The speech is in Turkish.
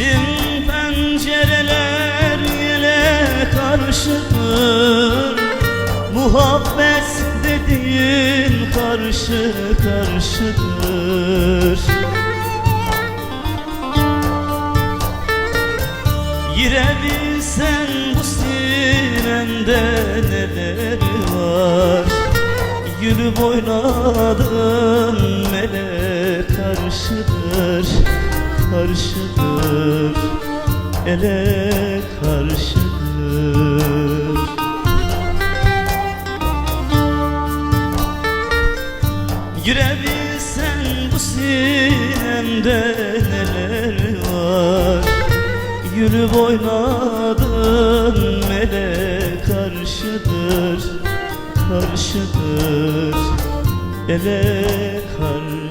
Bizim pencereler ile karşıdır Muhabbet dediğin karşı karşıdır. Girebilsen bu sinemde neler var? Gülüp oynadım mele karşıdır. Karşıdır. Ele karşıdır. Girebilsen bu sinemde neler var? Yürüp oynadın melek karşıdır. Karşıdır. Ele karşıdır